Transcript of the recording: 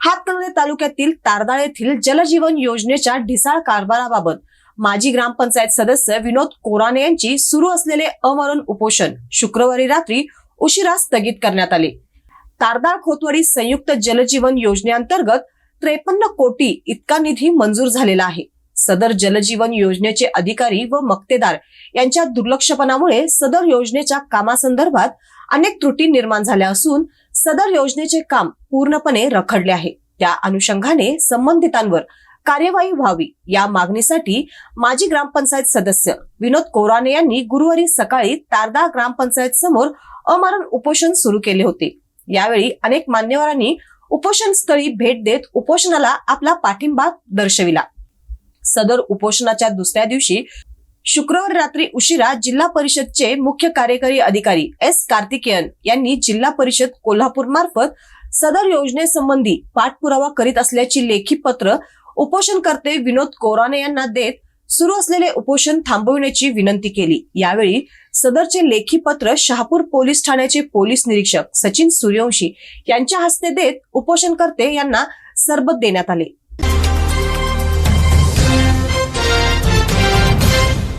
हातकणंगले तालुक्यातील तारदाळ येथील जलजीवन योजनेच्या ढिसाळ कारभाराबाबत माजी ग्रामपंचायत सदस्य विनोद कोराने यांची सुरू असलेले अमरण उपोषण शुक्रवारी रात्री उशिरा स्थगित करण्यात आले. तारदाळ खोतवाडी संयुक्त जलजीवन योजनेअंतर्गत त्रेपन्न कोटी इतका निधी मंजूर झालेला आहे. सदर जलजीवन योजनेचे अधिकारी व मक्तेदार यांच्या दुर्लक्षपणामुळे सदर योजनेच्या कामासंदर्भात अनेक त्रुटी निर्माण झाल्या असून सदर योजनेचे काम पूर्णपणे रखडले आहे. त्या अनुषंगाने संबंधितांवर कार्यवाही व्हावी या मागणीसाठी माजी ग्रामपंचायत सदस्य विनोद कोराने यांनी गुरुवारी सकाळी तारदा ग्रामपंचायत समोर अमारण उपोषण सुरू केले होते. यावेळी अनेक मान्यवरांनी उपोषण स्थळी भेट देत उपोषणाला आपला पाठिंबा दर्शविला. सदर उपोषणाच्या दुसऱ्या दिवशी शुक्रवार रात्री उशिरा जिल्हा परिषदचे मुख्य कार्यकारी अधिकारी एस कार्तिकेयन यांनी जिल्हा परिषद कोल्हापूर मार्फत सदर योजनेसंबंधी पाठपुरावा करीत असल्याची लेखी पत्र उपोषणकर्ते विनोद कोराने यांना देत सुरू असलेले उपोषण थांबविण्याची विनंती केली. यावेळी सदरचे लेखी पत्र शहापूर पोलीस ठाण्याचे पोलीस निरीक्षक सचिन सूर्यवंशी यांच्या हस्ते देत उपोषणकर्ते यांना सरबत देण्यात आले.